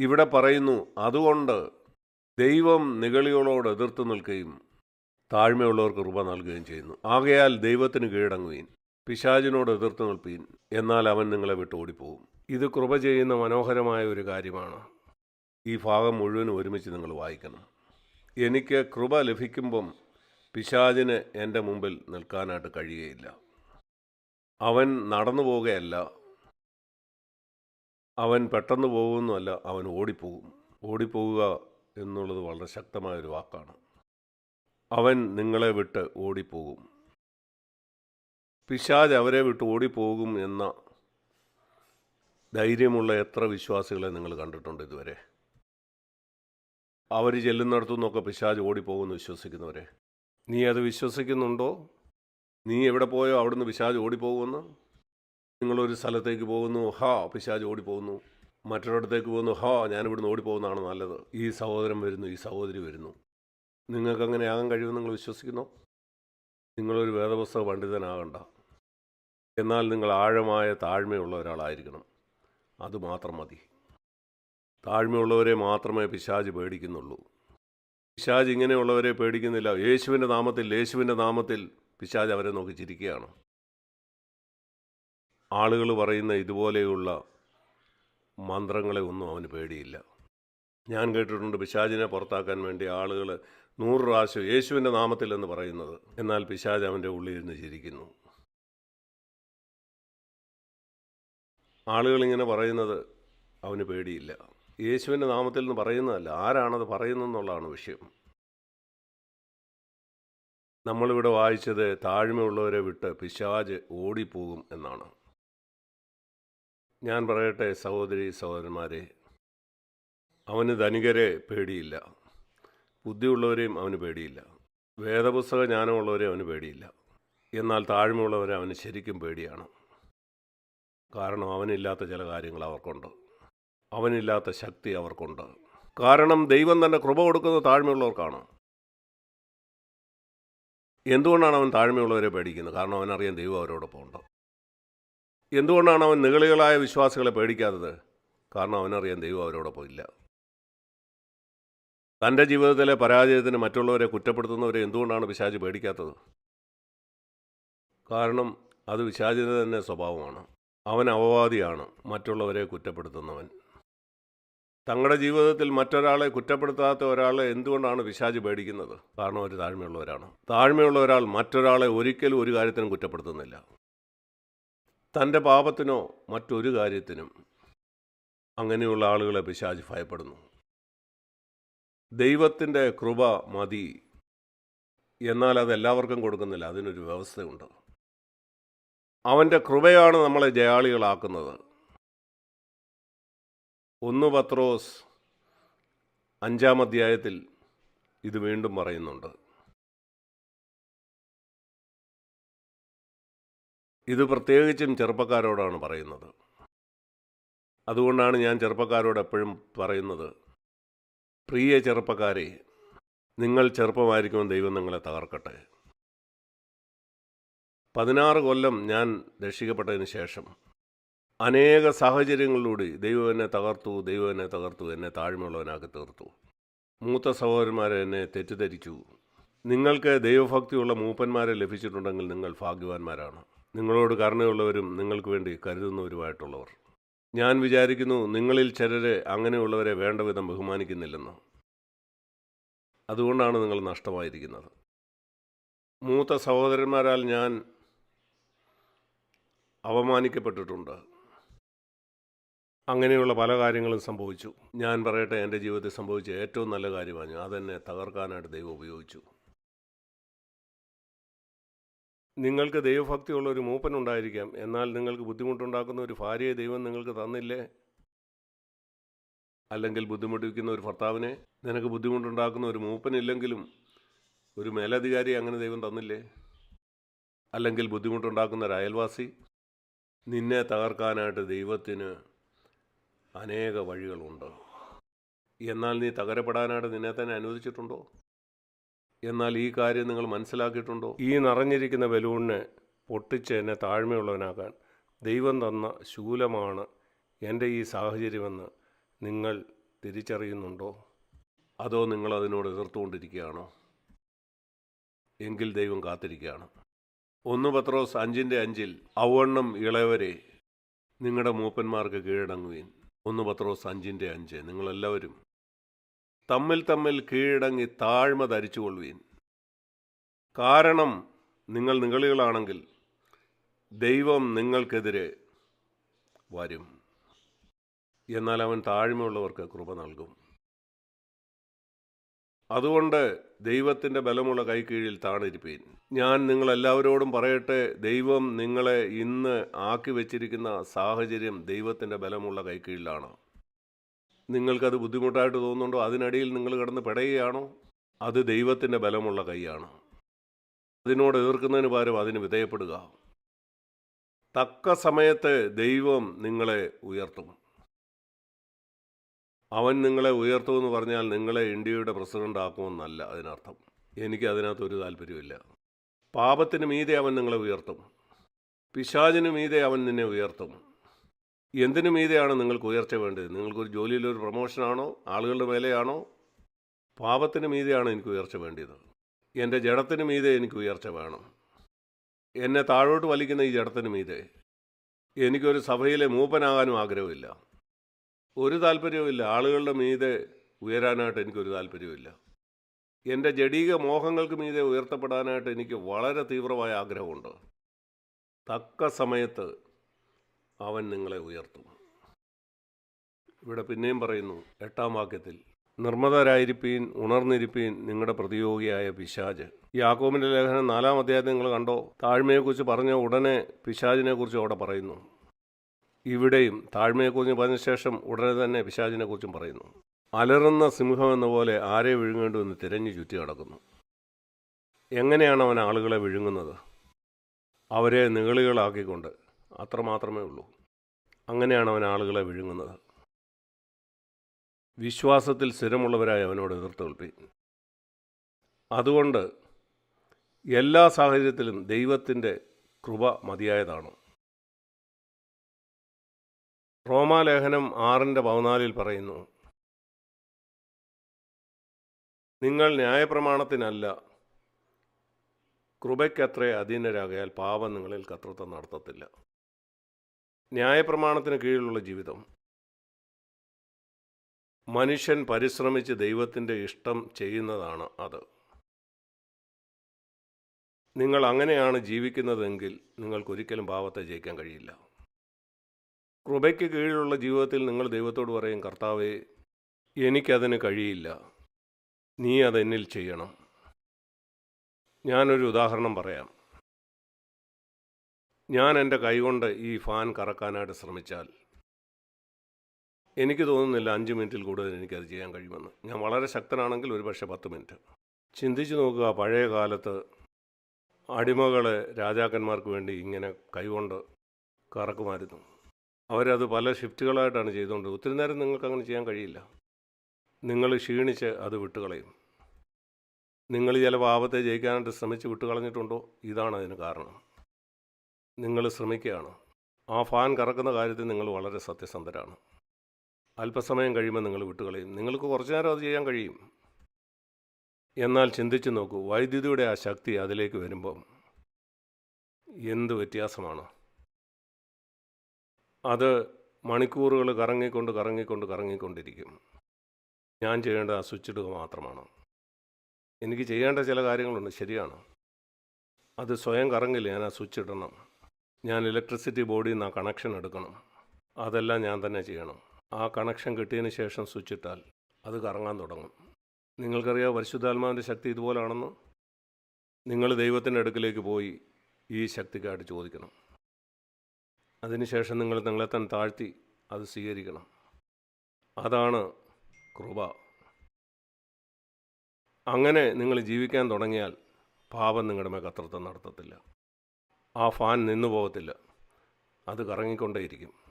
ഇവിടെ പറയുന്നു അതുകൊണ്ട് ദൈവം നിഗളികളോട് എതിർത്ത് നിൽക്കുകയും താഴ്മയുള്ളവർക്ക് കൃപ നൽകുകയും ചെയ്യുന്നു. ആകയാൽ ദൈവത്തിന് കീഴടങ്ങുകയും പിശാചിനോട് എതിർത്ത് നിൽപ്പീൻ എന്നാൽ അവൻ നിങ്ങളെ വിട്ട് ഓടിപ്പോകും. ഇത് കൃപ ചെയ്യുന്ന മനോഹരമായ ഒരു കാര്യമാണ്. ഈ ഭാഗം മുഴുവനും ഒരുമിച്ച് നിങ്ങൾ വായിക്കണം. എനിക്ക് കൃപ ലഭിക്കുമ്പം പിശാചിന് എന്റെ മുമ്പിൽ നിൽക്കാനായിട്ട് കഴിയുകയില്ല. അവൻ നടന്നു പോവുകയല്ല അവൻ പെട്ടെന്ന് പോകുമെന്നല്ല അവൻ ഓടിപ്പോകും. ഓടിപ്പോവുക എന്നുള്ളത് വളരെ ശക്തമായൊരു വാക്കാണ്. അവൻ നിങ്ങളെ വിട്ട് ഓടിപ്പോകും. പിശാജ് അവരെ വിട്ട് ഓടിപ്പോകും എന്ന ധൈര്യമുള്ള എത്ര വിശ്വാസികളെ നിങ്ങൾ കണ്ടിട്ടുണ്ട് ഇതുവരെ? അവർ ചെല്ലുന്നിടത്തു നിന്നൊക്കെ പിശാജ് ഓടിപ്പോകുമെന്ന് വിശ്വസിക്കുന്നവരെ? നീ അത് വിശ്വസിക്കുന്നുണ്ടോ? നീ എവിടെ പോയോ അവിടുന്ന് പിശാജ് ഓടിപ്പോകുമെന്ന്? നിങ്ങളൊരു സ്ഥലത്തേക്ക് പോകുന്നു ഹാ പിശാജ് ഓടിപ്പോകുന്നു. മറ്റൊരിടത്തേക്ക് പോകുന്നു ഹാ ഞാനിവിടുന്ന് ഓടിപ്പോകുന്നതാണ് നല്ലത്. ഈ സഹോദരൻ വരുന്നു ഈ സഹോദരി വരുന്നു. നിങ്ങൾക്ക് അങ്ങനെ ആകാൻ കഴിയുമെന്ന് നിങ്ങൾ വിശ്വസിക്കുന്നു? നിങ്ങളൊരു വേദപുസ്തക പണ്ഡിതനാകണ്ട. എന്നാൽ നിങ്ങൾ ആഴമായ താഴ്മയുള്ള ഒരാളായിരിക്കണം. അതുമാത്രം മതി. താഴ്മയുള്ളവരെ മാത്രമേ പിശാജ് പേടിക്കുന്നുള്ളൂ. പിശാജ് ഇങ്ങനെയുള്ളവരെ പേടിക്കുന്നില്ല. യേശുവിന്റെ നാമത്തിൽ യേശുവിന്റെ നാമത്തിൽ പിശാജ് അവരെ നോക്കി ചിരിക്കുകയാണ്. ആളുകൾ പറയുന്ന ഇതുപോലെയുള്ള മന്ത്രങ്ങളെ ഒന്നും അവന് പേടിയില്ല. ഞാൻ കേട്ടിട്ടുണ്ട് പിശാചിനെ പുറത്താക്കാൻ വേണ്ടി ആളുകൾ നൂറ് പ്രാവശ്യം യേശുവിന്റെ നാമത്തിൽ എന്ന് പറയുന്നത്. എന്നാൽ പിശാജ് അവന്റെ ഉള്ളിൽ ഇരുന്ന് ചിരിക്കുന്നു. ആളുകളിങ്ങനെ പറയുന്നത് അവന് പേടിയില്ല. യേശുവിന്റെ നാമത്തിൽ എന്ന് പറയുന്നതല്ല ആരാണത് പറയുന്നതെന്നുള്ളതാണ് വിഷയം. നമ്മളിവിടെ വായിച്ചത് താഴ്മയുള്ളവരെ വിട്ട് പിശാജ് ഓടിപ്പോകും എന്നാണ്. ഞാൻ പറയട്ടെ സഹോദരി സഹോദരന്മാരെ. അവന് ധനികരെ പേടിയില്ല. ബുദ്ധിയുള്ളവരെയും അവന് പേടിയില്ല. വേദപുസ്തക ജ്ഞാനമുള്ളവരെ അവന് പേടിയില്ല. എന്നാൽ താഴ്മയുള്ളവരെ അവന് ശരിക്കും പേടിയാണ്. കാരണം അവനില്ലാത്ത ചില കാര്യങ്ങൾ അവർക്കുണ്ട്. അവനില്ലാത്ത ശക്തി അവർക്കുണ്ട്. കാരണം ദൈവം തന്നെ കൃപ കൊടുക്കുന്നത് താഴ്മയുള്ളവർക്കാണ്. എന്തുകൊണ്ടാണ് അവൻ താഴ്മയുള്ളവരെ പേടിക്കുന്നത്? കാരണം അവനറിയാൻ ദൈവം അവരോടൊപ്പം ഉണ്ട് എന്തുകൊണ്ടാണ് അവൻ നിഗളികളായ വിശ്വാസികളെ പേടിക്കാത്തത്? കാരണം അവനറിയാൻ ദൈവം അവരോടൊപ്പം ഇല്ല. തന്റെ ജീവിതത്തിലെ പരാജയത്തിന് മറ്റുള്ളവരെ കുറ്റപ്പെടുത്തുന്നവരെ എന്തുകൊണ്ടാണ് പിശാജ് പേടിക്കാത്തത്? കാരണം അത് പിശാചിന്റെ തന്നെ സ്വഭാവമാണ്. അവൻ അപവാദിയാണ് മറ്റുള്ളവരെ കുറ്റപ്പെടുത്തുന്നവൻ. തങ്ങളുടെ ജീവിതത്തിൽ മറ്റൊരാളെ കുറ്റപ്പെടുത്താത്ത ഒരാളെ എന്തുകൊണ്ടാണ് പിശാജ് പേടിക്കുന്നത്? കാരണം അവർ താഴ്മയുള്ളവരാണ്. താഴ്മയുള്ള ഒരാൾ മറ്റൊരാളെ ഒരിക്കലും ഒരു കാര്യത്തിനും കുറ്റപ്പെടുത്തുന്നില്ല. തന്റെ പാപത്തിനോ മറ്റൊരു കാര്യത്തിനും അങ്ങനെയുള്ള ആളുകളെ പിശാജ് ഭയപ്പെടുന്നു. ദൈവത്തിന്റെ കൃപ മതി എന്നാൽ അത് എല്ലാവർക്കും കൊടുക്കുന്നില്ല. അതിനൊരു വ്യവസ്ഥയുണ്ട്. അവന്റെ കൃപയാണ് നമ്മളെ ജയാളികളാക്കുന്നത്. ഒന്ന് പത്രോസ് അഞ്ചാം അധ്യായത്തിൽ ഇത് വീണ്ടും പറയുന്നുണ്ട്. ഇത് പ്രത്യേകിച്ചും ചെറുപ്പക്കാരോടാണ് പറയുന്നത്. അതുകൊണ്ടാണ് ഞാൻ ചെറുപ്പക്കാരോട് എപ്പോഴും പറയുന്നത് പ്രിയ ചെറുപ്പക്കാരെ നിങ്ങൾ ചെറുപ്പമായിരിക്കുമ്പോൾ ദൈവം നിങ്ങളെ തകർക്കട്ടെ. പതിനാറ് കൊല്ലം ഞാൻ രക്ഷിക്കപ്പെട്ടതിന് ശേഷം അനേക സാഹചര്യങ്ങളിലൂടെ ദൈവം എന്നെ തകർത്തു ദൈവം എന്നെ തകർത്തു എന്നെ താഴ്മയുള്ളവനാക്കി തീർത്തു. മൂത്ത സഹോദരന്മാരെ എന്നെ തെറ്റിദ്ധരിച്ചു. നിങ്ങൾക്ക് ദൈവഭക്തിയുള്ള മൂപ്പന്മാരെ ലഭിച്ചിട്ടുണ്ടെങ്കിൽ നിങ്ങൾ ഭാഗ്യവാന്മാരാണ്. നിങ്ങളോട് കരുണയുള്ളവരും നിങ്ങൾക്ക് വേണ്ടി കരുതുന്നവരുമായിട്ടുള്ളവർ. ഞാൻ വിചാരിക്കുന്നു നിങ്ങളിൽ ചിലരെ അങ്ങനെയുള്ളവരെ വേണ്ട വിധം ബഹുമാനിക്കുന്നില്ലെന്ന്. അതുകൊണ്ടാണ് നിങ്ങൾ നഷ്ടമായിരിക്കുന്നത്. മൂത്ത സഹോദരന്മാരാൽ ഞാൻ അവമാനിക്കപ്പെട്ടിട്ടുണ്ട് അങ്ങനെയുള്ള പല കാര്യങ്ങളും സംഭവിച്ചു. ഞാൻ പറയട്ടെ എന്റെ ജീവിതത്തിൽ സംഭവിച്ച ഏറ്റവും നല്ല കാര്യമാണ് അതെന്നെ തകർക്കാനായിട്ട് ദൈവം ഉപയോഗിച്ചു. നിങ്ങൾക്ക് ദൈവഭക്തിയുള്ള ഒരു മൂപ്പൻ ഉണ്ടായിരിക്കാം. എന്നാൽ നിങ്ങൾക്ക് ബുദ്ധിമുട്ടുണ്ടാക്കുന്ന ഒരു ഭാര്യയെ ദൈവം നിങ്ങൾക്ക് തന്നില്ലേ? അല്ലെങ്കിൽ ബുദ്ധിമുട്ടിക്കുന്ന ഒരു ഭർത്താവിനെ നിനക്ക് ബുദ്ധിമുട്ടുണ്ടാക്കുന്ന ഒരു മൂപ്പനില്ലെങ്കിലും ഒരു മേലധികാരി അങ്ങനെ ദൈവം തന്നില്ലേ? അല്ലെങ്കിൽ ബുദ്ധിമുട്ടുണ്ടാക്കുന്ന ഒരു അയൽവാസി? നിന്നെ തകർക്കാനായിട്ട് ദൈവത്തിന് അനേക വഴികളുണ്ട്. എന്നാൽ നീ തകരപ്പെടാനായിട്ട് നിന്നെ തന്നെ അനുവദിച്ചിട്ടുണ്ടോ? എന്നാൽ ഈ കാര്യം നിങ്ങൾ മനസ്സിലാക്കിയിട്ടുണ്ടോ? ഈ നിറഞ്ഞിരിക്കുന്ന ബലൂണിനെ പൊട്ടിച്ച് എന്നെ താഴ്മയുള്ളവനാക്കാൻ ദൈവം തന്ന ശൂലമാണ് എന്റെ ഈ സാഹചര്യമെന്ന് നിങ്ങൾ തിരിച്ചറിയുന്നുണ്ടോ? അതോ നിങ്ങൾ അതിനോട് എതിർത്തുകൊണ്ടിരിക്കുകയാണോ? എങ്കിൽ ദൈവം കാത്തിരിക്കുകയാണ്. ഒന്ന് പത്രോസ് അഞ്ചിന്റെ അഞ്ചിൽ അവണ്ണം ഇളയവരെ നിങ്ങളുടെ മൂപ്പന്മാർക്ക് കീഴടങ്ങുകയും ഒന്ന് പത്രോസ് അഞ്ചിന്റെ അഞ്ച് നിങ്ങളെല്ലാവരും തമ്മിൽ തമ്മിൽ കീഴടങ്ങി താഴ്മ ധരിച്ചുകൊള്ളുവീൻ. കാരണം നിങ്ങൾ നിങ്ങളികളാണെങ്കിൽ ദൈവം നിങ്ങൾക്കെതിരെ വരും. എന്നാൽ അവൻ താഴ്മയുള്ളവർക്ക് കൃപ നൽകും. അതുകൊണ്ട് ദൈവത്തിന്റെ ബലമുള്ള കൈക്കീഴിൽ താണിരിപ്പീൻ. ഞാൻ നിങ്ങളെല്ലാവരോടും പറയട്ടെ ദൈവം നിങ്ങളെ ഇന്ന് ആക്കി വച്ചിരിക്കുന്ന സാഹചര്യം ദൈവത്തിന്റെ ബലമുള്ള കൈക്കീഴിലാണ് നിങ്ങൾക്കത് ബുദ്ധിമുട്ടായിട്ട് തോന്നുന്നുണ്ടോ? അതിനിടയിൽ നിങ്ങൾ കിടന്ന് പിടയുകയാണോ? അത് ദൈവത്തിന്റെ ബലമുള്ള കൈയാണ്. അതിനോട് എതിർക്കുന്നതിന് പകരം അതിന് വിധേയപ്പെടുക. തക്ക സമയത്ത് ദൈവം നിങ്ങളെ ഉയർത്തും. അവൻ നിങ്ങളെ ഉയർത്തുമെന്ന് പറഞ്ഞാൽ നിങ്ങളെ ഇന്ത്യയുടെ പ്രസിഡന്റ് ആക്കുമെന്നല്ല അതിനർത്ഥം. എനിക്ക് അതിനകത്ത് ഒരു താല്പര്യമില്ല പാപത്തിന് മീതെ അവൻ നിങ്ങളെ ഉയർത്തും. പിശാചിന് മീതെ അവൻ നിന്നെ ഉയർത്തും. എന്തിനു മീതെയാണ് നിങ്ങൾക്ക് ഉയർച്ച വേണ്ടത്? നിങ്ങൾക്കൊരു ജോലിയിലൊരു പ്രൊമോഷനാണോ? ആളുകളുടെ മേലെയാണോ? പാപത്തിന് മീതെയാണ് എനിക്ക് ഉയർച്ച വേണ്ടത് എന്റെ ജഡത്തിന് മീതെ എനിക്ക് ഉയർച്ച വേണം. എന്നെ താഴോട്ട് വലിക്കുന്ന ഈ ജഡത്തിന് മീതെ എനിക്കൊരു സഭയിലെ മൂപ്പനാകാനും ആഗ്രഹമില്ല. ഒരു താല്പര്യവുമില്ല. ആളുകളുടെ മീതെ ഉയരാനായിട്ട് എനിക്കൊരു താല്പര്യമില്ല എന്റെ ജഡീക മോഹങ്ങൾക്ക് മീതെ ഉയർത്തപ്പെടാനായിട്ട് എനിക്ക് വളരെ തീവ്രമായ ആഗ്രഹമുണ്ട്. തക്ക സമയത്ത് അവൻ നിങ്ങളെ ഉയർത്തും. ഇവിടെ പിന്നെയും പറയുന്നു എട്ടാം വാക്യത്തിൽ നിർമ്മതരായിരിപ്പീൻ ഉണർന്നിരിപ്പീൻ നിങ്ങളുടെ പ്രതിയോഗിയായ പിശാജ്. യാക്കോമിന്റെ ലേഖനം നാലാം അധ്യായത്തിൽ നിങ്ങൾ കണ്ടോ? താഴ്മയെക്കുറിച്ച് പറഞ്ഞ ഉടനെ പിശാജിനെക്കുറിച്ച് അവിടെ പറയുന്നു. ഇവിടെയും താഴ്മയെക്കുറിച്ച് പറഞ്ഞ ശേഷം ഉടനെ തന്നെ പിശാജിനെക്കുറിച്ചും പറയുന്നു. അലറുന്ന സിംഹം എന്ന പോലെ ആരെ വിഴുങ്ങേണ്ടുവെന്ന് തിരഞ്ഞു ചുറ്റി നടക്കുന്നു. എങ്ങനെയാണ് അവൻ ആളുകളെ വിഴുങ്ങുന്നത്? അവരെ നിഗളികളാക്കിക്കൊണ്ട് അത്രമാത്രമേ ഉള്ളൂ. അങ്ങനെയാണ് അവൻ ആളുകളെ വിഴുങ്ങുന്നത്. വിശ്വാസത്തിൽ സ്ഥിരമുള്ളവരായി അവനോട് എതിർത്ത് നിൽപ്പി അതുകൊണ്ട് എല്ലാ സാഹചര്യത്തിലും ദൈവത്തിന്റെ കൃപ മതിയായതാണ്? റോമാലേഖനം ആറിന്റെ പതിനാലിൽ പറയുന്നു നിങ്ങൾ ന്യായപ്രമാണത്തിനല്ല കൃപയ്ക്കത്രേ അധീനരാകയാൽ പാപം നിങ്ങളിൽ കർത്തൃത്വം നടത്തത്തില്ല. ന്യായപ്രമാണത്തിന് കീഴിലുള്ള ജീവിതം. മനുഷ്യൻ പരിശ്രമിച്ച് ദൈവത്തിന്റെ ഇഷ്ടം ചെയ്യുന്നതാണ് അത്. നിങ്ങൾ അങ്ങനെയാണ് ജീവിക്കുന്നതെങ്കിൽ നിങ്ങൾക്കൊരിക്കലും ഭാവത്തെ ജയിക്കാൻ കഴിയില്ല. കൃപയ്ക്ക് കീഴിലുള്ള ജീവിതത്തിൽ നിങ്ങൾ ദൈവത്തോട് പറയും കർത്താവേ എനിക്കതിന് കഴിയില്ല. നീ അതെന്നിൽ ചെയ്യണം. ഞാനൊരു ഉദാഹരണം പറയാം. ഞാൻ എന്റെ കൈകൊണ്ട് ഈ ഫാൻ കറക്കാനായിട്ട് ശ്രമിച്ചാൽ എനിക്ക് തോന്നുന്നില്ല അഞ്ച് മിനിറ്റിൽ കൂടുതൽ എനിക്കത് ചെയ്യാൻ കഴിയുമെന്ന്. ഞാൻ വളരെ ശക്തനാണെങ്കിൽ ഒരു പക്ഷേ പത്ത് മിനിറ്റ്. ചിന്തിച്ചു നോക്കുക പഴയ കാലത്ത് അടിമകളെ രാജാക്കന്മാർക്ക് വേണ്ടി ഇങ്ങനെ കൈകൊണ്ട് കറക്കുമായിരുന്നു. അവരത് പല ഷിഫ്റ്റുകളായിട്ടാണ് ചെയ്തുകൊണ്ട് ഒത്തിരി നേരം നിങ്ങൾക്ക് അങ്ങനെ ചെയ്യാൻ കഴിയില്ല. നിങ്ങൾ ക്ഷീണിച്ച് അത് വിട്ടുകളയും. നിങ്ങൾ ചില പാപത്തെ ജയിക്കാനായിട്ട് ശ്രമിച്ച് വിട്ടുകളഞ്ഞിട്ടുണ്ടോ? ഇതാണ് അതിന് കാരണം. നിങ്ങൾ ശ്രമിക്കുകയാണ്? ആ ഫാൻ കറക്കുന്ന കാര്യത്തിൽ നിങ്ങൾ വളരെ സത്യസന്ധരാണ്. അല്പസമയം കഴിയുമ്പോൾ നിങ്ങൾ വിട്ടുകളയും. നിങ്ങൾക്ക് കുറച്ചു നേരം അത് ചെയ്യാൻ കഴിയും. എന്നാൽ ചിന്തിച്ചു നോക്കൂ വൈദ്യുതിയുടെ ആ ശക്തി അതിലേക്ക് വരുമ്പം എന്ത് വ്യത്യാസമാണ്? അത് മണിക്കൂറുകൾ കറങ്ങിക്കൊണ്ട് കറങ്ങിക്കൊണ്ട് കറങ്ങിക്കൊണ്ടിരിക്കും. ഞാൻ ചെയ്യേണ്ടത് ആ സ്വിച്ച് ഇടുക മാത്രമാണ്. എനിക്ക് ചെയ്യേണ്ട ചില കാര്യങ്ങളുണ്ട് ശരിയാണ്. അത് സ്വയം കറങ്ങില്ല ഞാൻ ആ സ്വിച്ച് ഇടണം. ഞാൻ ഇലക്ട്രിസിറ്റി ബോർഡിൽ നിന്ന് ആ കണക്ഷൻ എടുക്കണം. അതെല്ലാം ഞാൻ തന്നെ ചെയ്യണം. ആ കണക്ഷൻ കിട്ടിയതിന് ശേഷം സ്വിച്ച് ഇട്ടാൽ അത് കറങ്ങാൻ തുടങ്ങും. നിങ്ങൾക്കറിയാം പരിശുദ്ധാത്മാവിന്റെ ശക്തി ഇതുപോലാണെന്ന്? നിങ്ങൾ ദൈവത്തിന്റെ അടുക്കിലേക്ക് പോയി ഈ ശക്തിക്കായിട്ട് ചോദിക്കണം. അതിനുശേഷം നിങ്ങൾ നിങ്ങളെ തന്നെ താഴ്ത്തി അത് സ്വീകരിക്കണം. അതാണ് കൃപ. അങ്ങനെ നിങ്ങൾ ജീവിക്കാൻ തുടങ്ങിയാൽ പാപം നിങ്ങളുടെ മേൽ കത്രത്വം നടത്തത്തില്ല. ആ ഫാൻ നിന്നു പോകത്തില്ല. അത് കറങ്ങിക്കൊണ്ടേയിരിക്കും.